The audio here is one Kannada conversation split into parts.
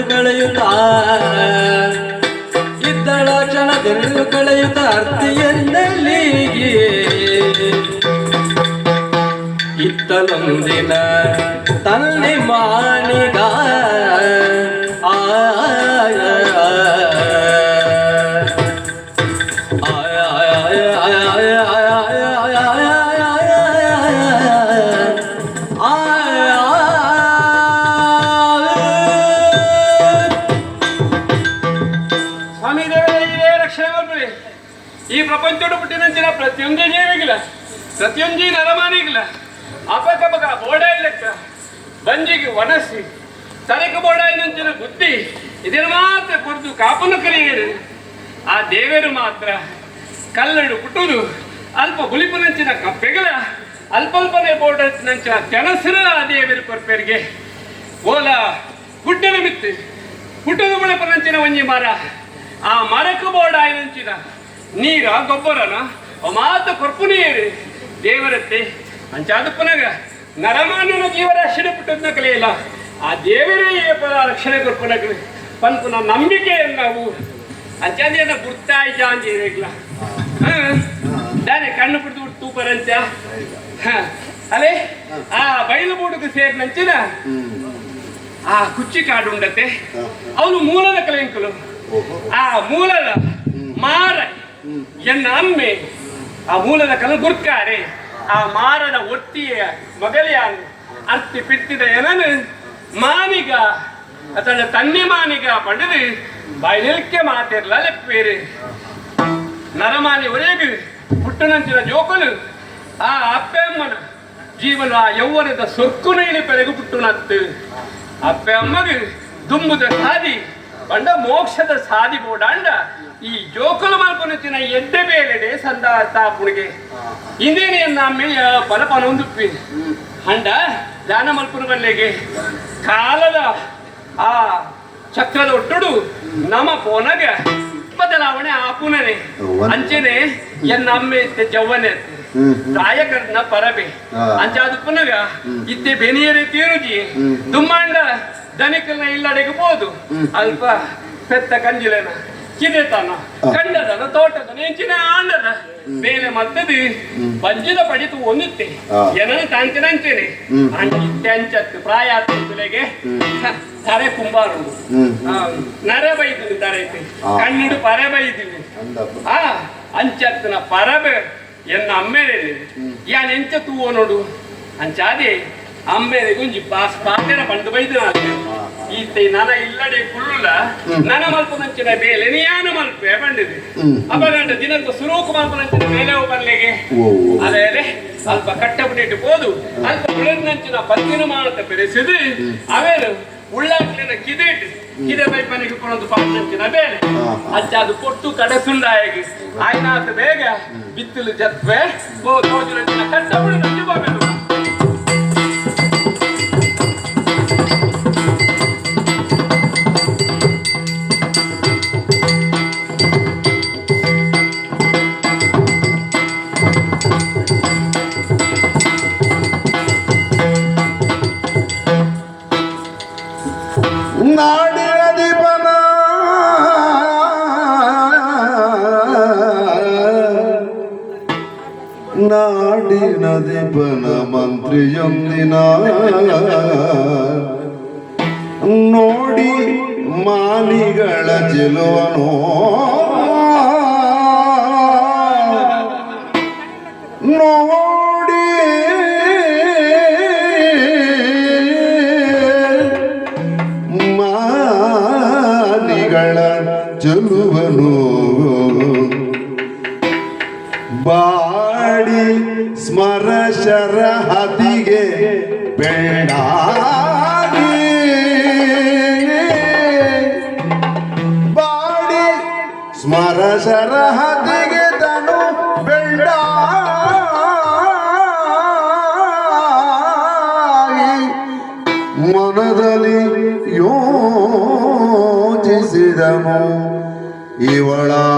ಬೆರಗು ಕಳೆಯುತ್ತ ಇದ್ದಳ ಕ್ಷಣದೆರಳು ಕಳೆಯುತ್ತ ಅರ್ತಿಯನ್ನಲ್ಲಿಗೆ ಇತ್ತಲೊಂದಿನ ತನ್ನಿ ಮಾಡಿದ ಆ ಪ್ರಪಂಚದ ಪ್ರತಿಯೊಂದು ಜೀವಿಗಿಲ್ಲ, ಪ್ರತಿಯೊಂದು ನರಮಾನಿಗಿಲ್ಲ ಬೋಡಾಯಿ ಲೆಕ್ಕ ಬಂಜಿಗೆ ಒಣಸಿ ತನಕ ಬೋಡಾಯಿನಂಚಿನ ಬುದ್ಧಿ ಇದನ್ನು ಮಾತ್ರ ಕುರಿತು ಕಾಪನ್ನು ಕಲಿಯರು. ಆ ದೇವರು ಮಾತ್ರ ಕಲ್ಲಡು ಕುಟ್ಟುದು ಅಲ್ಪ ಹುಲಿಪನಂಚಿನ ಕಪ್ಪೆಗಳ ಅಲ್ಪಲ್ಪನೆ ಬೋಡಂಚಿನ ತೆನಸಿರ ಆ ದೇವರು ಕೊರ್ಪೆರಿಗೆ. ಓಲ ಗುಡ್ಡನ ಮಿತ್ತು, ಹುಟ್ಟದ ಬುಳಪನಂಚಿನ ಒಂಜಿ ಮರ, ಆ ಮರಕ್ಕೆ ಬೋಡಾಯಿನಂಚಿನ ನೀರ, ಗೊಬ್ಬರನ ಅವ ಮಾತ ಕೊರ್ಪು ನೀರು ದೇವರತ್ತೆ ಅಂಚಾದ ಪುನಗ ನರಮಾನನ ಜೀವರಾಶಿನ ಪುಟ್ಟದ್ನ ಕಲಿಯಲ್ಲ. ಆ ದೇವರೇ ರಕ್ಷಣೆ ಪದ ರಕ್ಷಣೆ ಕೊರ್ಪನಗ ಪನ್ಪುನ ನಂಬಿಕೆ ನಾವು ಅಂಚಾದೇನ ಗುರ್ತಾಯ್ತ ಅಂತ ಹೇಳಿಲ್ಲ ದಾನೆ ಕಣ್ಣು ಬಿಡ್ದು ತೂಪರ ಹ, ಅಲೆ, ಆ ಬಯಲು ಬೂಡುకు ಸೇರಿನಂಚಿನ ಆ ಕುಚ್ಚಿ ಕಾಡು ಉಂಡತೆ ಅವನು ಮೂಲದ ಕಲೆಂಕಲು. ಆ ಮೂಲದ ಮಾರ ಎನ್ನ ಅಮ್ಮೆ ಆ ಮೂಲದ ಕಲ ಗುರ್ಕಾರೆ ಆ ಮಾರನ ಒಟ್ಟಿಯ ಮಗಲಿಯ ಅರ್ತಿ ಪಿಟ್ಟಿದ ಏನನ್ನು ಮಾನಿಗ ಅದನ್ನ ತನ್ನಿ ಮಾನಿಗ ಪಡೆದು ಬಯಲಿಕ್ಕೆ ಮಾತಿರ್ಲ ಲೆಪ್ಪೇರಿ ನರಮಾನಿ ಒರೆಗು ಹುಟ್ಟನಂಚಿನ ಜೋಕಲು, ಆ ಅಪ್ಪೆ ಅಮ್ಮನ ಜೀವನ ಆ ಯೌವನದ ಸೊಕ್ಕು ನೀಳಿ ಬೆಳಗು ಪುಟ್ಟುನತ್ತು. ಅಪ್ಪೆ ಅಮ್ಮಗೆ ದುಂಬುದ ಸಾದಿ, ಬಂಡ ಮೋಕ್ಷದ ಸಾದಿ ಬೋಡಾಂಡ ಈ ಜೋಕಲು ಮಲ್ಪನಂಚಿನ ಎಡ್ಡೆ ಬೇಲೆಡೆ ಸಂದ ತಾಪುಣಿಗೆ. ಇಂದೇನೆ ನಮ್ಮೆಯ ಪಲಪನ ಒಂದುಪ್ಪಿ ಹಂಡ ದಾನ ಮಲ್ಪನ ಬಲ್ಲೆಗೆ. ಕಾಲದ ಆ ಚಕ್ರದ ಒಟ್ಟುಡು ನಮ ಪೋನಗ ಬದಲಾವಣೆ ಆಪುನನೆ. ಅಂಚೆನೆ ಎನ್ ಅಮ್ಮೆ ಜವ್ವನೆ ರಾಯಕರ್ನ ಪರಬೆ. ಅಂಚಾದ ಪುನಗ ಇತ್ತೆ ಬೆನಿಯರೆ ತೀರುಜಿ. ತುಂಬಾಂಡ ದನಿಕಲ್ನ ಇಲ್ಲಡೆಗೆ ಬೋದು ಅಲ್ಪ ಪೆತ್ತ ಕಂಜಿಲೆನ. ಕಿದೆತನ ಕಂಡದನ ತೋಟದ ನೆಂಚಿನ ಆಂಡದ ಬೇಲೆ ಮತ್ತದು ಬಂಜಿದ ಪಡಿತು ಒಂದುತ್ತೆ. ಜನನ ತಾಂತಿನಂಚೆನೆ ಅಂಚಿತ್ತೆ ಅಂಚತ್ತು ಪ್ರಾಯ ತುಲೆಗೆ ಕರೆ ಕುಂಬಾರು ನರ ಬೈದಿವಿ ತರೈತಿ. ಕಣ್ಣಿಡು ಪರೆ ಬೈದಿವಿ. ಆ ಅಂಚತ್ತಿನ ಪರಬೆ ಎನ್ನ ಅಮ್ಮೇಲೆ ಯಾನ್ ಎಂಚ ತೂವ ನೋಡು ಅಂಚಾದೆ ಅಮ್ಮೇಲೆ ಗುಂಜಿ ಪಾಸ್ ಪಾತೆರ ಪಂಡು ಬೈದು ಈತೆ ನನ ಇಲ್ಲಡೆ ಕುಳ್ಳುಲ ನನ ಮಲ್ಪನಂಚಿನ ಬೇಲೆ ನಿಯಾನ ಮಲ್ಪೆ ಹ್ಮ್. ಅಪಗಂಡ ದಿನದ ಸುರೂಕು ಮಲ್ಪನಂಚಿನ ಮೇಲೆ ಬಲ್ಲೆಗೆ ಅದೇ. ಅದೇ. ಸ್ವಲ್ಪ ಕಟ್ಟಬಿಟ್ಟಿಟ್ಟು ಹೋದು. ಅಲ್ಪ ಉಳಿದಂಚಿನ ಪತ್ತಿನ ಮಾಡುತ್ತ ಬೆರೆಸಿದು ಅವೇನು ಉಳ್ಳಾಕ್ಲಿನ ಕಿದೇಟ್ ಕಿದೆ ಪೈಪನಿಗೆ ಕೊಡೋದು ನಂಚಿನ ಬೇರೆ. ಅಜ್ಜ ಅದು ಕೊಟ್ಟು ಕಡಸುಂಡಾಗಿ ಆಯ್ನಾತ ಬೇಗ ಬಿತ್ತಲು ಜತ್ವೆ. ಗೋ ತೋಜುನಂಚಿನ ನಾಡಿನ ಮಂತ್ರಿ ಮಂತ್ರಿಯೊಂದಿನ. ನೋಡಿ ಮಾಲಿಗಳ ಚೆಲುವನೋ. ನೋಡಿ. ಮಾನಿಗಳ ಜಲುವನು ಬಾಡಿ ಸ್ಮರಶರ ಹದಿಗೆ ಬೇಡ ಬಾಡಿ ಸ್ಮರಶರ ಹದಿ ಮನದಲ್ಲಿ ಯೋಚಿಸಿದನು ಇವಳಾರೆನುದ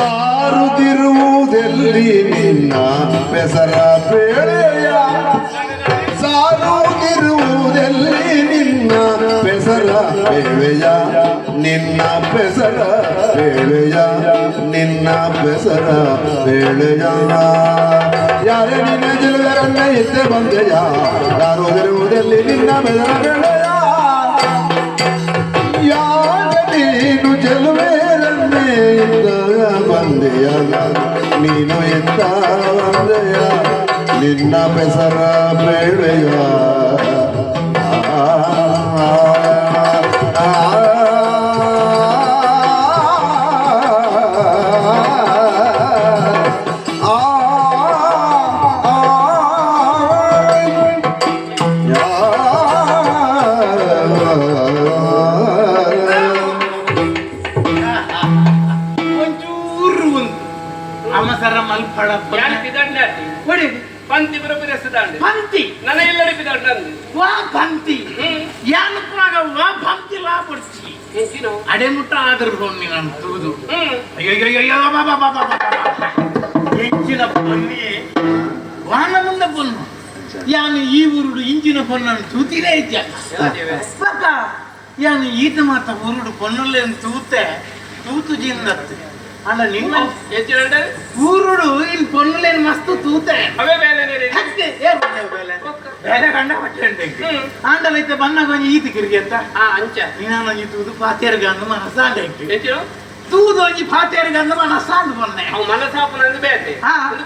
ಸಾರುತ್ತಿರುವುದೆಲ್ಲಿ ನಿನ್ನ ಬೆಸರ ಬೇಳೆಯ? ಸಾರುತ್ತಿರುವುದೆಲ್ಲಿ ನಿನ್ನ ಬೆಸರ ಬೇಳೆಯ? ನಿನ್ನ ಬೆಸರ ಬೇಳೆಯ? ನಿನ್ನ ಬೆಸರ ಬೇಳೆಯ? ಯಾರೇ ನಿನ್ನ ಜಿಲ್ಲೆರನ್ನ ಎತ್ತೆ ಬಂದೆಯ? ಸಾರುತ್ತಿರುವುದೆಲ್ಲಿ ನಿನ್ನ ಬೆಸರ ಬೇಳೆಯ? ಬಂದೆಯ ನೀನು ಎತ್ತ ಬಂದೆಯ ನಿನ್ನ ಬೆಸರ ಬೇಳೆಯ ಪಂಕ್ತಿ ನನ್ನ ಎಲ್ಲಡಿ ಪಿದಂಡಂದು ವಾ ಪಂಕ್ತಿ ಪುರಾಗ ವಾ ಪಂಕ್ತಿ ಲಾ ಪಡ್ಸಿ ಹೆಂಚಿನೋ ಅಡೆ ಮುಟ್ಟ ಆದ್ರ ಬೊಮ್ಮಿ ನಾನು ತೂದು. ಹ್ಮ್. ಅಯ್ಯೋ ಅಯ್ಯೋ ಅಯ್ಯೋ ಬಾ ಬಾ ಬಾ ಬಾ ಬಾ ಬಾ. ಹೆಚ್ಚಿನ ಬೊನ್ನಿ ವಾನ ಮುಂದೆ ಬೊನ್ನು ಯಾನು ಈ ಊರುಡು ಇಂಚಿನ ಪೊನ್ನನ್ನು ತೂತಿನೇ ಇದ್ದ ಯಾದಿವೆ ಪಕ್ಕ ಯಾನು ಈತ ಮಾತ ಊರುಡು ಪೊನ್ನಲ್ಲೇ ತೂತೆ ತೂತು ಜಿನ್ನತ್ತೆ ಹೆಚ್ಚಿನ ಊರುಡು ಇನ್ ಪೊನ್ನಲೇನು ಮಸ್ತ್ ತೂತೆ. ಅವೇ ಬೇಲೆ ನೀರಿ ಹಕ್ಕೆ ಏ ಬಂದೆ ಬೇಲೆ. ಬೇಲೆ ಕಂಡ ಪಟ್ಟೆ ಹ್ಮ್. ಆಂಡಲೈತೆ ಬನ್ನ ಕೊಂಚ ಈತಿ ಅಂತ. ಆ ಅಂಚ. ನೀನೊಂಜಿ ತೂದು ಪಾತೇರ್ಗ ಅಂದು ಮನಸ್ಸಾಂಡೆ ಹೆಚ್ಚಿನ ತೂದು ಒಂಜಿ ಪಾತೇರ್ಗ ಅಂದು ಮನಸ್ಸಾಂದು ಬಂದೆ ಅವು ಮನಸಾಪನಂದು ಬೇತೆ. ಹಾ. ಒಂದು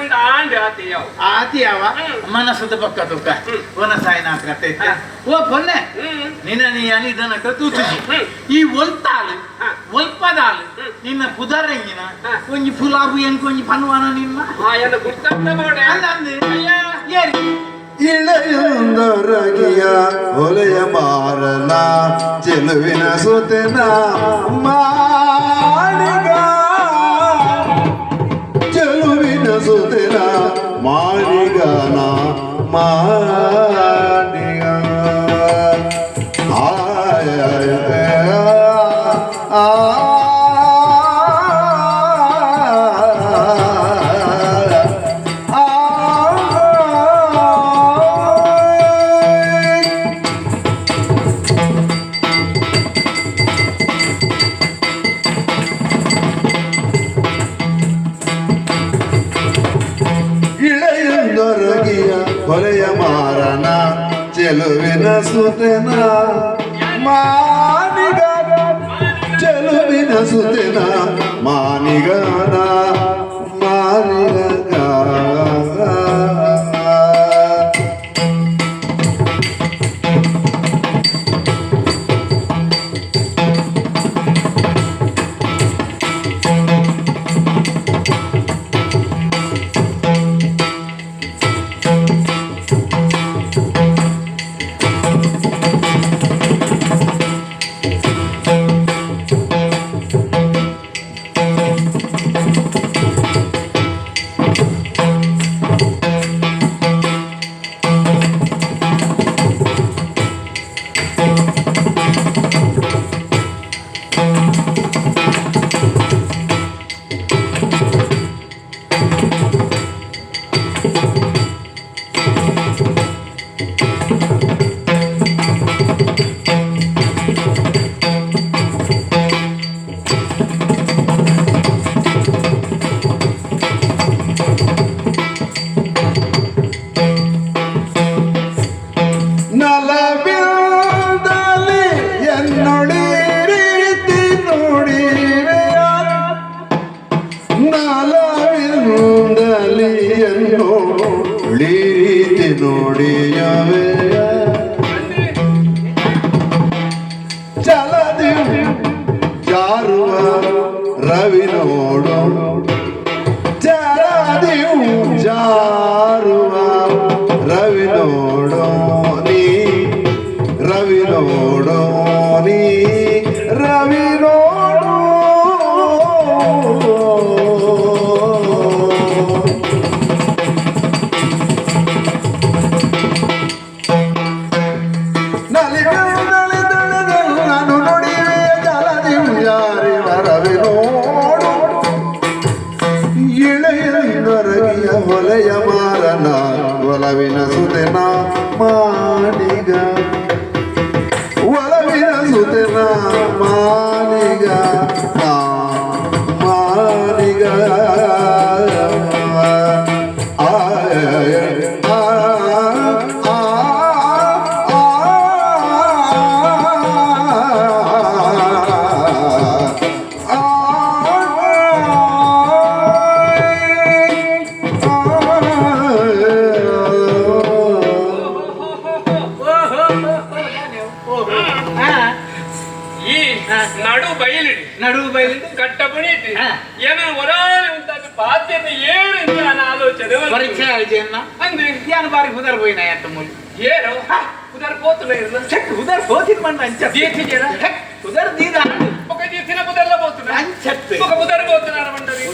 ಪಾತ್ರೆಗಂದ ಆಂಡ್ ಆತಿ ಯಾವ ಆತಿ ಯಾವ ಮನಸ್ಸದ ಪಕ್ಕ ತುಕ್ಕ ಹ್ಮ್. ಒನ ಸಾಯಿನ ಕತೆ. ಓ ಪೊನ್ನೆ. ನಿನ್ನ ನೀ ಅನಿದನ ತೂಚುಜಿ. ಈ ಒಲ್ತಾಳು. ಒಲ್ಪದಾಳು ನಿನ್ನ ಪುದರಂಗಿನ. ಒಂಜಿ ಫುಲಾಬು ಏನ್ ಕೊಂಜಿ ಪನ್ವಾನ ನಿನ್ನ? ಇಳೆಯೊಂದರಗಿಯ ಹೊಲೆಯ ಮಾರನ ಚೆಲುವಿನ ಸುತನ ಮಾಡಿಗ ಚೆಲುವಿನ ಸುತೆನ ಮಾಡಿಗನ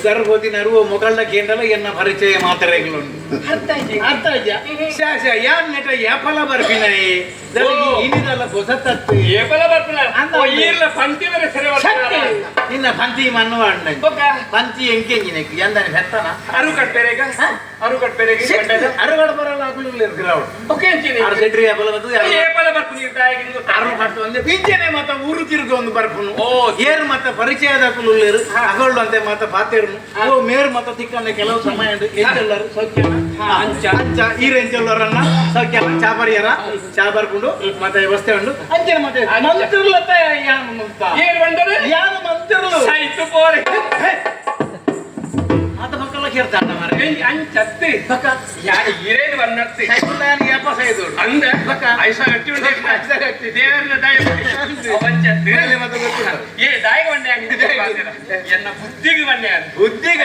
ಸರ್ವದಿನರುವ ಮೊಗಳ್ಳ ಕೇಂದ್ರ ಎನ್ನ ಪರಿಚಯ ಮಾತ್ರೆಗಳುಂಟು ಅರ್ಥ ಇದೆಯಾ ಶಾಶ ಯಾನ್ ನೆಟ ಯಾಫಲ ಬರ್ಬಿನಾಯಿ ನಿನ್ನ ಪಂಚಿ ಮಣ್ಣು ಅಣ್ಣ ಪಂತಿ ಎಂಕೆ ನಿನಕ್ಕೆ ಎಂದಾನೆ ಬೆತ್ತನ? ಅರು ಕಟ್ಬೇರೆ ಈಗ? ಅರು ಕಟ್ಬೇರೆ ಅರುಗಡ ಬರಲ್ಲ ಆಗ್ಲಿಲ್ಲ ಗ್ರೌಂಡ್ ಓಕೆ ಅಂತೀನಿ ಅರು ಸೆಟ್ರಿ ಏಪಲ ಬತ್ತು ಏಪಲ ಬರ್ಪು ಇರ್ತಾಯಿಗೆ ಅರು ಕಟ್ಟು ಒಂದು ಪಿಂಚನೆ ಮತ ಊರು ತಿರುಗು ಒಂದು ಬರ್ಪನು ಓ ಏರ್ ಮತ ಪರಿಚಯದ ಕುಲುಳ್ಳರು ಅಗಳು ಅಂತೆ ಮತ ಬಾತೇರ್ನು. ಓ ಮೇರ್ ಮತ ತಿಕ್ಕನೆ ಕೆಲವು ಸಮಯ ಅಂಡ್ ಎಂಜಲ್ಲರು ಸೌಖ್ಯನ? ಅಂಚ. ಅಂಚ ಈ ರೇಂಜಲ್ಲರನ್ನ ಸೌಖ್ಯನ? ಚಾಬರಿಯರ? ಚಾಬರ್ಕೊಂಡು ಚಾಪರ್ಕೊಂಡು ಮತ್ತೆ ವ್ಯವಸ್ಥೆ ಉಂಟು ಅಂಚೆ ಮತ್ತೆ ಮಂತ್ರಿ ಯಾನು ಮಂತ ಏನ್ ಬಂದರೆ ಯಾನು ಮಂತ್ರಲು ಸಾಯ್ತು ಪೋರೆ. ಆತ ಮಕ್ಕಳ ಕೇಳ್ತಾನ ಮರೆ ಅಂಚತ್ತಿ ಯಾ ಇರೇದು ವನ್ನತ್ತಿ ಸೈಕುಲ್ಲಾನ್ ಯಾಪ ಸೈದೋಡು ಅಂದ. ಪಕ್ಕ. ಐಸ ಗಟ್ಟಿ ಉಂಟು ಐಸ ಗಟ್ಟಿ. ದೇವರನ್ನ ದಯ ಅವಂಚತ್ತಿ ಮತ್ತೆ ಗೊತ್ತಿಲ್ಲ. ಏ ದಾಯಿಗೆ ಬಂಡೆ ಎನ್ನ ಬುದ್ಧಿಗೆ ಬಂಡೆ ಬುದ್ಧಿಗ?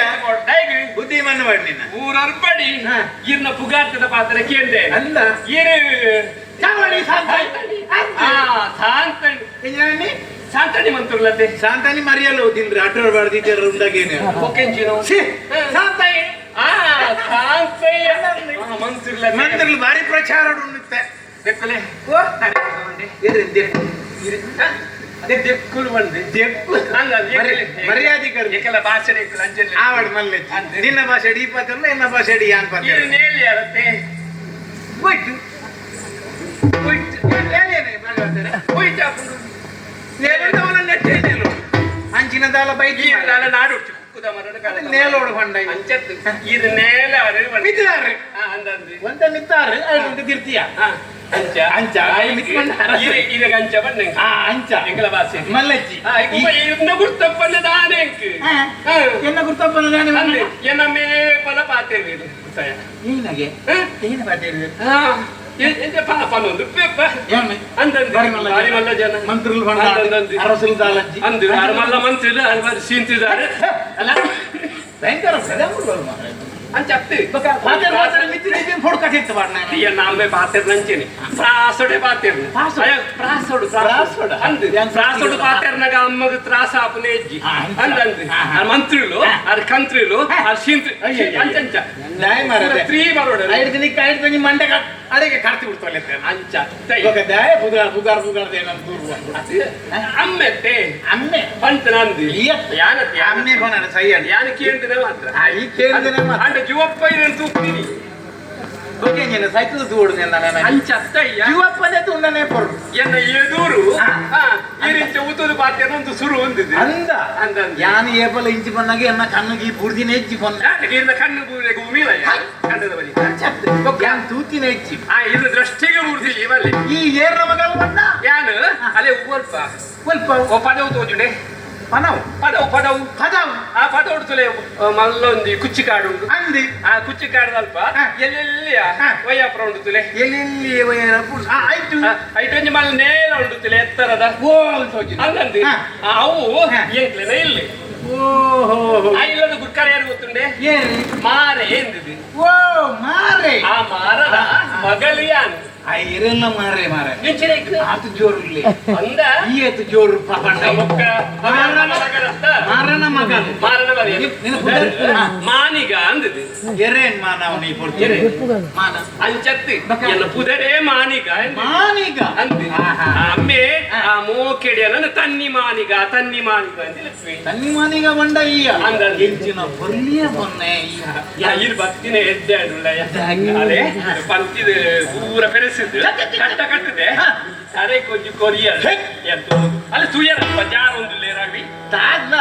ದಾಯಿಗೆ ಬುದ್ಧಿ ಮಣ್ಣು ಮಾಡಿ ನಿನ್ನ. ಊರರ್ಪಡಿ. ಹಾ. ಇರ್ನ ಪುಗಾರ್ತದ ಪಾತ್ರ ಕೇಂದೆ ಅಲ್ಲ ಸಾಂತಾಯಿ ಆ ಸಾಂತಣಿ. ಎಂಜಾನಿ ಸಾಂತಣಿ ಮಂತ್ರಲತೆ. ಶಾಂತಾನಿ ಮರಿಯಲ್ಲ ತಿಂದ್ರಿ? ಆಟೋ ಬಾಡ್ದಿದ್ದರು ಉಂಡಾಗೇನೆ ಆ ಮಂತ್ರలు ಭಾರಿ ಪ್ರಚಾರ ಬೆಕ್ಕಲೆ ಓ. ಅದೇ ದೆಕ್ಕುಲು ಬಂದೆ. ದೆಕ್ಕು. ಮರ್ಯಾದೆ ಕರ್ದು. ಏಕೆಲ್ಲ ಭಾಷೆ ಅಂಜಲ್. ಆವಡ್ ಮಲ್ಲೆ. ನಿನ್ನ ಭಾಷೆ ಡಿ ಪಾತ್ರಲ್ಲ ಎನ್ನ ಭಾಷೆ ಡಿ ಯಾನ್ ಪಾತ್ರ ಇದು ನೇಲಿ ಅರತ್ತೆ ಹೋಯ್ತು. ಹೋಯ್ತು. ಏನೇನೆ ಭಾಗವತರೆ? ಹೋಯ್ತು ನೆಟ್ಟೆ ನೇಲು ಅಂಚಿನ ದಾಲ ಬೈಕ್ ಕಾಲ ನಾಡು ನೇಲೋಡು ಹೊಂಡ ಅಂಚತ್ತು ಇದು ನೇಲ ಅರೆ ಮಿತಿದಾರೆ ಅಂದಂದು ಒಂದ ನಿತ್ತಾರೆ ಐದು ತಿರ್ತೀಯ ಹಾ ಅಂಚ ಅಂಚ. ಇರೆ ಇರೆ ಅಂಚ ಬಣ್ಣ ಆ ಅಂಚ ಎಂಕಲ ಭಾಷೆ ಮಲ್ಲಜ್ಜಿ ಆ ಇಪ್ಪ ಇನ್ನ ಗುರ್ತಪ್ಪನ ದಾನೆಂಕ್ ಆ, ಎನ್ನ ಗುರ್ತಪ್ಪನ ದಾನೆ ಅಂದೆ ಎನ್ನ ಮೇಪಲ ಪಾತೇರಿ ಸಯ ಏನಗೆ ಹ? ಏನು ಪಾಟೇರಿ ಹಾ ಎ- ಎಂತ ಪನ ಪನೊಂದು ಪೆಪ್ಪ ಏಮೆ ಅಂದಂದು ಬಾರಿ ಮಲ್ಲ ಬಾರಿ ಮಲ್ಲ ಜನ ಮಂತ್ರುలు ಅಂದಂದು ಅರಸುలు ದಾಲಜ್ಜಿ ಅಂದು ಯಾರು ಮಲ್ಲ ಮಂತ್ರಿಲ್ಲ ಅಲ್ಲಿ ಬಾರಿ ಸೀಂತಿದ್ದಾರೆ ಅಲ್ಲ ಭಯಂಕರ ಸದಂಗುಗಳು ಮಾರ್ರೆ. ಅಂಚ ಅತ್ತೆ ಪಾತೆರ್ ಪಾತೆರ್ ಮಿತ್ತಿ ದಿನ ಫೋಡ್ ಕಟ್ಟಿತ್ತು ಬಾಡ್ನ ಇಯ್ಯ ನಾಲ್ವೇ ಪಾತೆರ್ ನಂಚೇನಿ ಪ್ರಾಸೊಡೆ ಪಾತೆರ್ ಪ್ರಾಸೊಡೆ? ಅಯ್ಯ, ಪ್ರಾಸೊಡು ಪ್ರಾಸೊಡ? ಅಂದು ಏನ್ ಪ್ರಾಸೊಡು ದಾಯ ಮಾರದೆ. ತ್ರೀ ಬರೋಡ ಐದು ದಿನಕ್ಕೆ ಐದು ದಿನ ಮಂಡೆ ಅಡಿಗೆ ಕಟ್ಟಿ ಬಿಡ್ತಲ್ಲ ಅಂಚ. ಇವಾಗ ದಾಯ ಬುಗಾರ್ ಬುಗಾರ್ ಬುಗಾರ್ದ ಏನಂತ ದೂರ ಅಮ್ಮೆತ್ತೆ ಅಮ್ಮೆ ಪಂತ ನಂದು. ಇಯ್ಯಪ್ಪ. ಯಾನತ್ ಅಮ್ಮೆ ಕೊನಾಡ ಸೈಯಡ್ ಯಾನ ಕೇಳಿದ್ರೆ ಮಾತ್ರ. ಆ, ಈ ಕೇಳಿದ್ರೆ ಮಾತ್ರ. ಜೀವಪ್ಪ ತೂಕ್ತೀನಿ ಓಕೆ ನೀನು ಸೈಕಲ್ ತೂಡುದು ನಾನು. ಅಂಚ ಅತ್ತಯ್ಯ ಜೀವಪ್ಪನೇ ತುಂಡನೆ ಪೊರ್ಡು ಎನ್ನ ಎದುರು ರೀತಿ ಉತ್ತದ ಪಾತ್ರೆ ಒಂದು ಸುರು ಹೊಂದಿದೆ. ಅಂದ. ಅಂದ ಯಾನು ಏಪಲ ಇಂಚಿ ಬಂದಾಗ ಎನ್ನ ಕಣ್ಣಿಗೆ ಈ ಬುಡ್ದಿನ ಹೆಚ್ಚಿ ಬಂದ. ಇನ್ನ ಕಣ್ಣು ಬೂರೆ ಗುಮಿಲ ಕಣ್ಣದ ಬರಿ ಯಾನ್ ತೂತಿನ ಹೆಚ್ಚಿ ಆ ಇದು ದೃಷ್ಟಿಗೆ ಮೂರ್ತಿ ಇವಲ್ಲಿ ಈ ಬಂದ ಯಾನು? ಅಲೆ ಸ್ವಲ್ಪ ಓ ಪದವು ತೋಜುಡೆ ಪನವು ಪದವು ಪದವು ಪದವು ಆ ಪದ ಉಡ್ತಲೆ ಮಲ್ಲೊಂದಿ ಕುಚ್ಚಿ ಕಾಡು ಉಂಟು ಅಂದಿ ಆ ಕುಚ್ಚಿ ಕಾಡು ಅಲ್ಪ ಹಾ. ಎಲ್ಲೆಲ್ಲಿಯ ಹಾ. ವಯ್ಯಾಪುರ ಉಂಡುತ್ತಲೆ ಎಲ್ಲೆಲ್ಲಿ ವೈರ ಪುಲ್- ಆ, ಆಯ್ತು ಐಟೊಂಜಿ ಮಲ್ಲ ನೇಲ ಉಂಡುತ್ತಲೆ ಎತ್ತರದ ಓ ಸೋಜಿ ಅಲ್ಲಂದು ಹಾ. ಆ, ಅವು ಹಾ. ಎಂಕ್ಲೆನ ಇಲ್ಲಿ ಓಹೋ ಆ ಇಲ್ಲದ ಗುರ್ಕಾರ ಯಾರು ಗೊತ್ತುಂಡೆ ಏರಿ ಮಾರೆ ಎಂದಿದೆ ಓ ಮಾರೆ ಆ ಮಾರದ ಮಗಳಿಯಾನ್ ಆ ಇರೆಲ್ಲ ಆತು ಜೋರು ಇಲ್ಲಿ. ಅಂದ? ಈ ಜೋರು ಮಾರನ ಮಗ ಮಾನಿಗ ಅಂದಿದೆ ಎರೇನ್. ಮಾನ ಅಂಚತ್ತು ಎನ್ನ ಪುದರೇ ಮಾನಿಗ. ಮಾನೀಗ? ಅಂದೆ ಅಮ್ಮೆ ಆ ತನ್ನಿ ಮಾನಿಗ ತನ್ನಿ ಮಾನಿಗ ತನ್ನಿ ಮಾನಿಗ ಬಂಡ ಈಯ ಅಂದದ್ದು. ಬರ್ಲಿಯ ಬೊನ್ನೆ ಇಲ್ಲಿ ಬತ್ತಿನ ಎದ್ದೆ ಅದೇ ಪಂತಿದ ಪೂರ ಬೆರೆಸಿದ್ದು ಕಟ್ಟ ಕಟ್ಟದೆ ಅರೆ ಕೊಂಚ ಕೊರಿಯ ಹೇ. ಎಂತು? ಅಲ್ಲಿ ತುಯರ ಜಾರ ಒಂದು ಲೇರಾಗಿ ತಾಜ್ನ